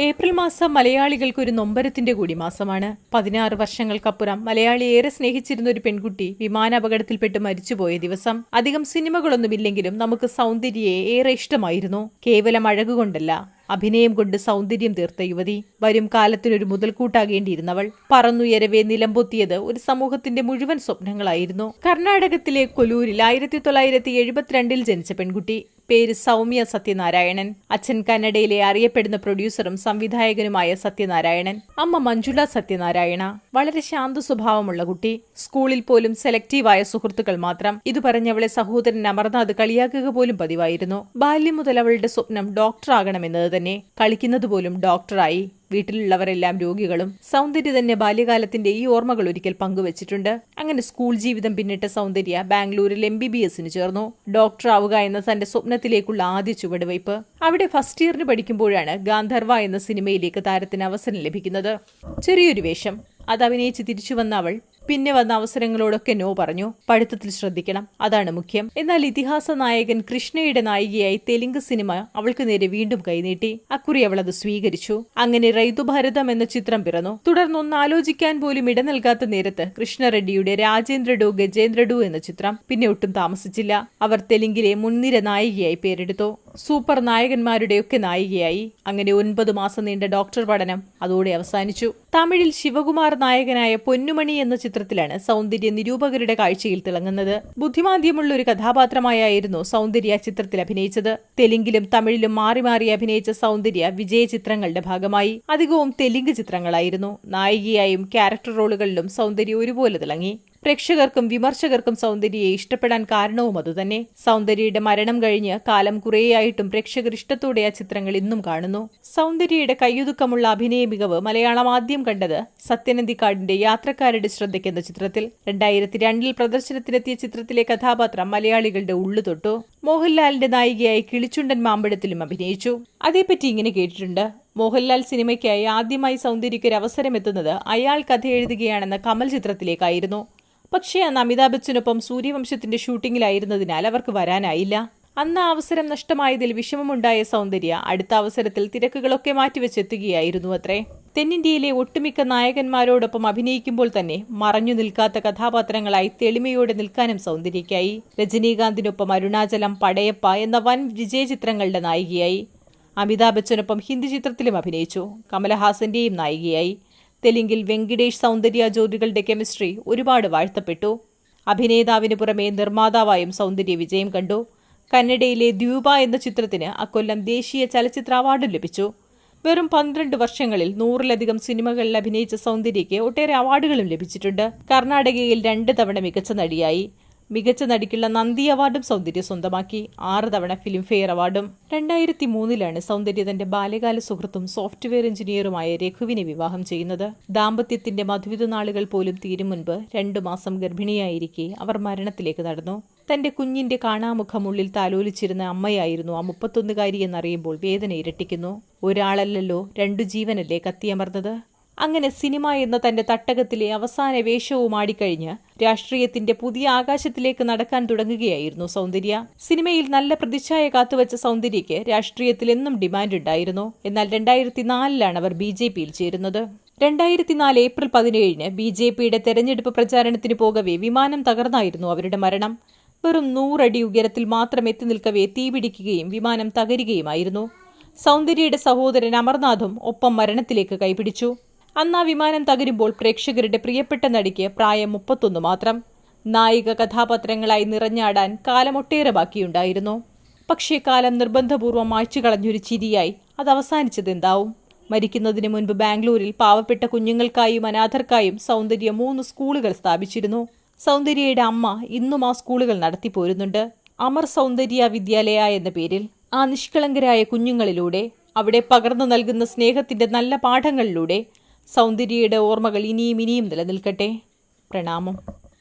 April മാസം മലയാളികൾക്ക് ഒരു നൊമ്പരത്തിന്റെ കൂടി മാസമാണ്. പതിനാറ് വർഷങ്ങൾക്കപ്പുറം മലയാളി ഏറെ സ്നേഹിച്ചിരുന്ന ഒരു പെൺകുട്ടി വിമാനാപകടത്തിൽപ്പെട്ട് മരിച്ചുപോയ ദിവസം അധികം സിനിമകളൊന്നുമില്ലെങ്കിലും നമുക്ക് സൗന്ദര്യയെ ഏറെ ഇഷ്ടമായിരുന്നു. കേവലം അഴകുകൊണ്ടല്ല അഭിനയം കൊണ്ട് സൗന്ദര്യം തീർത്ത യുവതി. വരും കാലത്തിനൊരു മുതൽക്കൂട്ടാകേണ്ടിയിരുന്നവൾ. പറന്നുയരവേ നിലംപൊത്തിയത് ഒരു സമൂഹത്തിന്റെ മുഴുവൻ സ്വപ്നങ്ങളായിരുന്നു. കർണാടകത്തിലെ കൊലൂരിൽ ആയിരത്തി തൊള്ളായിരത്തി എഴുപത്തിരണ്ടിൽ ജനിച്ച പെൺകുട്ടി. പേര് സൗമ്യ സത്യനാരായണൻ. അച്ഛൻ കന്നഡയിലെ അറിയപ്പെടുന്ന പ്രൊഡ്യൂസറും സംവിധായകനുമായ സത്യനാരായണൻ. അമ്മ മഞ്ജുല സത്യനാരായണ. വളരെ ശാന്ത സ്വഭാവമുള്ള കുട്ടി. സ്കൂളിൽ പോലും സെലക്റ്റീവായ സുഹൃത്തുക്കൾ മാത്രം. ഇത് പറഞ്ഞവളെ സഹോദരൻ അമർനാഥ് കളിയാക്കുക പോലും പതിവായിരുന്നു. ബാല്യം മുതൽ അവളുടെ സ്വപ്നം ഡോക്ടറാകണമെന്നത് തന്നെ. കളിക്കുന്നത് പോലും ഡോക്ടറായി. വീട്ടിലുള്ളവരെല്ലാം രോഗികളും സൗന്ദര്യ തന്നെ ബാല്യകാലത്തിന്റെ ഈ ഓർമ്മകൾ ഒരിക്കൽ പങ്കുവച്ചിട്ടുണ്ട്. അങ്ങനെ സ്കൂൾ ജീവിതം പിന്നിട്ട സൗന്ദര്യ ബാംഗ്ലൂരിൽ എം ബി ബി എസിന് ചേർന്നു. ഡോക്ടർ ആവുക എന്ന തന്റെ സ്വപ്നത്തിലേക്കുള്ള ആദ്യ ചുവടുവയ്പ്. അവിടെ ഫസ്റ്റ് ഇയറിന് പഠിക്കുമ്പോഴാണ് ഗാന്ധർവ എന്ന സിനിമയിലേക്ക് താരത്തിന് അവസരം ലഭിക്കുന്നത്. ചെറിയൊരു വേഷം. അത് അഭിനയിച്ച് തിരിച്ചു വന്ന അവൾ പിന്നെ വന്ന അവസരങ്ങളോടൊക്കെ നോ പറഞ്ഞു. പഠിത്തത്തിൽ ശ്രദ്ധിക്കണം. അതാണ് മുഖ്യം. എന്നാൽ ഇതിഹാസ നായകൻ കൃഷ്ണയുടെ നായികയായി തെലുങ്ക് സിനിമ അവൾക്ക് നേരെ വീണ്ടും കൈനീട്ടി. അക്കുറി അവൾ അത് സ്വീകരിച്ചു. അങ്ങനെ റൈതുഭാരതം എന്ന ചിത്രം പിറന്നു. തുടർന്നൊന്ന് ആലോചിക്കാൻ പോലും ഇട നൽകാത്ത നേരത്ത് കൃഷ്ണറെഡ്ഡിയുടെ രാജേന്ദ്രഡു ഗജേന്ദ്രഡു എന്ന ചിത്രം പിന്നെ ഒട്ടും താമസിച്ചില്ല. അവർ തെലുങ്കിലെ മുൻനിര നായികയായി പേരെടുത്തു. സൂപ്പർ നായകന്മാരുടെയൊക്കെ നായികയായി. അങ്ങനെ ഒൻപത് മാസം നീണ്ട ഡോക്ടർ പഠനം അതോടെ അവസാനിച്ചു. തമിഴിൽ ശിവകുമാർ നായകനായ പൊന്നുമണി എന്ന ചിത്രത്തിലാണ് സൗന്ദര്യ നിരൂപകരുടെ കാഴ്ചയിൽ തിളങ്ങുന്നത്. ബുദ്ധിമാന്ദ്യമുള്ള ഒരു കഥാപാത്രമായായിരുന്നു സൗന്ദര്യ ചിത്രത്തിൽ അഭിനയിച്ചത്. തെലുങ്കിലും തമിഴിലും മാറി മാറി അഭിനയിച്ച സൗന്ദര്യ വിജയ ചിത്രങ്ങളുടെ ഭാഗമായി. അധികവും തെലുങ്ക് ചിത്രങ്ങളായിരുന്നു. നായികയായും ക്യാരക്ടർ റോളുകളിലും സൗന്ദര്യ ഒരുപോലെ തിളങ്ങി. പ്രേക്ഷകർക്കും വിമർശകർക്കും സൗന്ദര്യയെ ഇഷ്ടപ്പെടാൻ കാരണവും അതുതന്നെ. സൗന്ദര്യയുടെ മരണം കഴിഞ്ഞ് കാലം കുറേയായിട്ടും പ്രേക്ഷകർ ഇഷ്ടത്തോടെ ആ ചിത്രങ്ങൾ ഇന്നും കാണുന്നു. സൗന്ദര്യയുടെ കയ്യൊതുക്കമുള്ള അഭിനയ മികവ് മലയാളം ആദ്യം കണ്ടത് സത്യനന്ദിക്കാടിന്റെ യാത്രക്കാരുടെ ശ്രദ്ധയ്ക്കെന്ന ചിത്രത്തിൽ. രണ്ടായിരത്തി രണ്ടിൽ പ്രദർശനത്തിനെത്തിയ ചിത്രത്തിലെ കഥാപാത്രം മലയാളികളുടെ ഉള്ളു തൊട്ടു. മോഹൻലാലിന്റെ നായികയായി കിളിച്ചുണ്ടൻ മാമ്പഴത്തിലും അഭിനയിച്ചു. അതേപ്പറ്റി ഇങ്ങനെ കേട്ടിട്ടുണ്ട്. മോഹൻലാൽ സിനിമയ്ക്കായി ആദ്യമായി സൗന്ദര്യയ്ക്ക് ഒരു അവസരം എത്തുന്നത് അയാൾ കഥ എഴുതുകയാണെന്ന കമൽ ചിത്രത്തിലേക്കായിരുന്നു. പക്ഷേ അന്ന് അമിതാഭ് ബച്ചനൊപ്പം സൂര്യവംശത്തിന്റെ ഷൂട്ടിങ്ങിലായിരുന്നതിനാൽ അവർക്ക് വരാനായില്ല. അന്ന് അവസരം നഷ്ടമായതിൽ വിഷമമുണ്ടായ സൗന്ദര്യ അടുത്ത അവസരത്തിൽ തിരക്കുകളൊക്കെ മാറ്റിവെച്ചെത്തുകയായിരുന്നു അത്രേ. തെന്നിന്ത്യയിലെ ഒട്ടുമിക്ക നായകന്മാരോടൊപ്പം അഭിനയിക്കുമ്പോൾ തന്നെ മറഞ്ഞു നിൽക്കാത്ത കഥാപാത്രങ്ങളായി തെളിമയോടെ നിൽക്കാനും സൗന്ദര്യയ്ക്കായി. രജനീകാന്തിനൊപ്പം അരുണാചലം പടയപ്പ എന്ന വൻ വിജയ ചിത്രങ്ങളുടെ നായികയായി. അമിതാഭ് ബച്ചനൊപ്പം ഹിന്ദി ചിത്രത്തിലും അഭിനയിച്ചു. കമലഹാസന്റെയും നായികയായി. തെലുങ്കിൽ വെങ്കിടേഷ് സൗന്ദര്യ ജ്യോതികളുടെ കെമിസ്ട്രി ഒരുപാട് വാഴ്ത്തപ്പെട്ടു. അഭിനേതാവിന് പുറമെ നിർമ്മാതാവായും സൗന്ദര്യ വിജയം കണ്ടു. കന്നഡയിലെ ദ്വീപ എന്ന ചിത്രത്തിന് അക്കൊല്ലം ദേശീയ ചലച്ചിത്ര അവാർഡും ലഭിച്ചു. വെറും പന്ത്രണ്ട് വർഷങ്ങളിൽ നൂറിലധികം സിനിമകളിൽ അഭിനയിച്ച സൗന്ദര്യയ്ക്ക് ഒട്ടേറെ അവാർഡുകളും ലഭിച്ചിട്ടുണ്ട്. കർണാടകയിൽ രണ്ട് തവണ മികച്ച നടിയായി. മികച്ച നടിക്കുള്ള നന്ദി അവാർഡും സൗന്ദര്യ സ്വന്തമാക്കി. ആറ് തവണ ഫിലിംഫെയർ അവാർഡും രണ്ടായിരത്തി മൂന്നിലാണ് സൗന്ദര്യ തന്റെ ബാല്യകാല സുഹൃത്തും സോഫ്റ്റ്വെയർ എഞ്ചിനീയറുമായ രഘുവിനെ വിവാഹം ചെയ്യുന്നത്. ദാമ്പത്യത്തിന്റെ മധുവിധ നാളുകൾ പോലും തീരും മുൻപ് രണ്ടു മാസം ഗർഭിണിയായിരിക്കെ അവർ മരണത്തിലേക്ക് നടന്നു. തന്റെ കുഞ്ഞിന്റെ കാണാമുഖമുള്ളിൽ താലോലിച്ചിരുന്ന അമ്മയായിരുന്നു ആ മുപ്പത്തൊന്നുകാരി എന്നറിയുമ്പോൾ വേദന ഇരട്ടിക്കുന്നു. ഒരാളല്ലല്ലോ രണ്ടു ജീവനല്ലേ കത്തിയമർന്നത്. അങ്ങനെ സിനിമ എന്ന തന്റെ തട്ടകത്തിലെ അവസാന വേഷവും ആടിക്കഴിഞ്ഞ് രാഷ്ട്രീയത്തിന്റെ പുതിയ ആകാശത്തിലേക്ക് നടക്കാൻ തുടങ്ങുകയായിരുന്നു സൗന്ദര്യ. സിനിമയിൽ നല്ല പ്രതിച്ഛായ കാത്തുവച്ച സൗന്ദര്യയ്ക്ക് രാഷ്ട്രീയത്തിൽ എന്നും ഡിമാൻഡ് ഉണ്ടായിരുന്നു. എന്നാൽ രണ്ടായിരത്തി നാലിലാണ് അവർ ബി ജെ പിയിൽ ചേരുന്നത്. രണ്ടായിരത്തി നാല് ഏപ്രിൽ പതിനേഴിന് ബി ജെ പിയുടെ തെരഞ്ഞെടുപ്പ് പ്രചാരണത്തിന് പോകവേ വിമാനം തകർന്നായിരുന്നു അവരുടെ മരണം. വെറും നൂറടി ഉയരത്തിൽ മാത്രം എത്തി നിൽക്കവേ തീപിടിക്കുകയും വിമാനം തകരുകയുമായിരുന്നു. സൗന്ദര്യയുടെ സഹോദരൻ അമർനാഥും ഒപ്പം മരണത്തിലേക്ക് കൈപിടിച്ചു. അന്ന് ആ വിമാനം തകരുമ്പോൾ പ്രേക്ഷകരുടെ പ്രിയപ്പെട്ട നടിക്ക് പ്രായം മുപ്പത്തൊന്ന് മാത്രം. നായിക കഥാപാത്രങ്ങളായി നിറഞ്ഞാടാൻ കാലമൊട്ടേറെ ബാക്കിയുണ്ടായിരുന്നു. പക്ഷേ കാലം നിർബന്ധപൂർവം മായ്ച്ചു കളഞ്ഞൊരു ചിരിയായി അത് അവസാനിച്ചതെന്താവും? മരിക്കുന്നതിന് മുൻപ് ബാംഗ്ലൂരിൽ പാവപ്പെട്ട കുഞ്ഞുങ്ങൾക്കായും അനാഥർക്കായും സൗന്ദര്യ മൂന്ന് സ്കൂളുകൾ സ്ഥാപിച്ചിരുന്നു. സൗന്ദര്യയുടെ അമ്മ ഇന്നും ആ സ്കൂളുകൾ നടത്തിപ്പോരുന്നുണ്ട്. അമർ സൗന്ദര്യ വിദ്യാലയ എന്ന പേരിൽ. ആ നിഷ്കളങ്കരായ കുഞ്ഞുങ്ങളിലൂടെ അവിടെ പകർന്നു നൽകുന്ന സ്നേഹത്തിന്റെ നല്ല പാഠങ്ങളിലൂടെ സൗന്ദര്യയുടെ ഓർമ്മകൾ ഇനിയും ഇനിയും നിലനിൽക്കട്ടെ. പ്രണാമം.